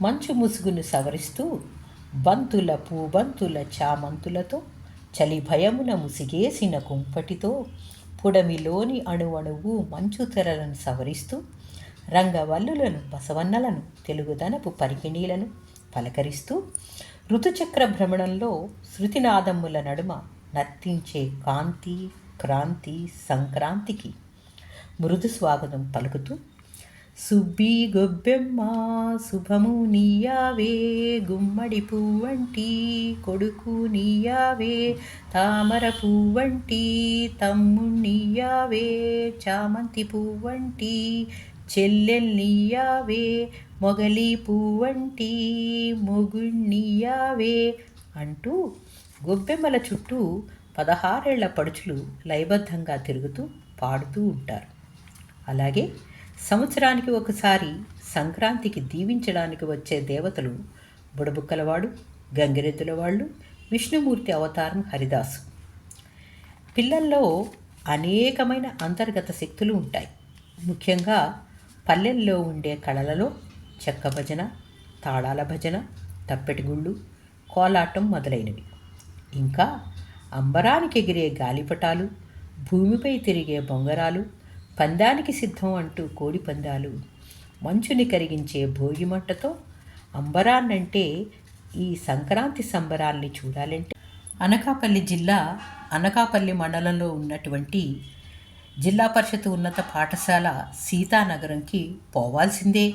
మంచు ముసుగును సవరిస్తూ బంతుల పూబంతుల చామంతులతో చలి భయమున ముసిగేసిన కుంపటితో పుడమిలోని అణువణువు మంచు తెరలను సవరిస్తూ రంగవల్లులను బసవన్నలను తెలుగుదనపు పరికిణీలను పలకరిస్తూ ఋతుచక్ర భ్రమణంలో శృతినాదమ్ముల నడుమ నర్తించే కాంతి క్రాంతి సంక్రాంతికి మృదు స్వాగతం పలుకుతూ సుబ్బి గొబ్బెమ్మ శుభము నీయావే గుమ్మడి పువ్వంటి కొడుకు నీయావే తామర పువ్వంటి తమ్ముణ్ణియావే చామంతి పువ్వంటి చెల్లెల్నియావే మొగలి పువ్వంటి మొగుణ్ణియావే అంటూ గొబ్బెమ్మల చుట్టూ పదహారేళ్ళ పడుచులు లయబద్ధంగా తిరుగుతూ పాడుతూ ఉంటారు. అలాగే సంవత్సరానికి ఒకసారి సంక్రాంతికి దీవించడానికి వచ్చే దేవతలు బుడబుక్కలవాడు గంగిరెద్దుల వాళ్ళు విష్ణుమూర్తి అవతారం హరిదాసు. పిల్లల్లో అనేకమైన అంతర్గత శక్తులు ఉంటాయి. ముఖ్యంగా పల్లెల్లో ఉండే కళలలో చెక్క భజన తాళాల భజన తప్పెటిగుళ్ళు కోలాటం మొదలైనవి. ఇంకా అంబరానికి ఎగిరే గాలిపటాలు భూమిపై తిరిగే బొంగరాలు పందానికి సిద్ధం అంటూ కోడి పందాలు. మంచుని కరిగించే భోగిమంటతో అంబరాన్నంటే ఈ సంక్రాంతి సంబరాల్ని చూడాలంటే. అనకాపల్లి జిల్లా అనకాపల్లి మండలంలో ఉన్నటువంటి జిల్లా పరిషత్ ఉన్నత పాఠశాల సీతానగరంకి పోవాల్సిందే.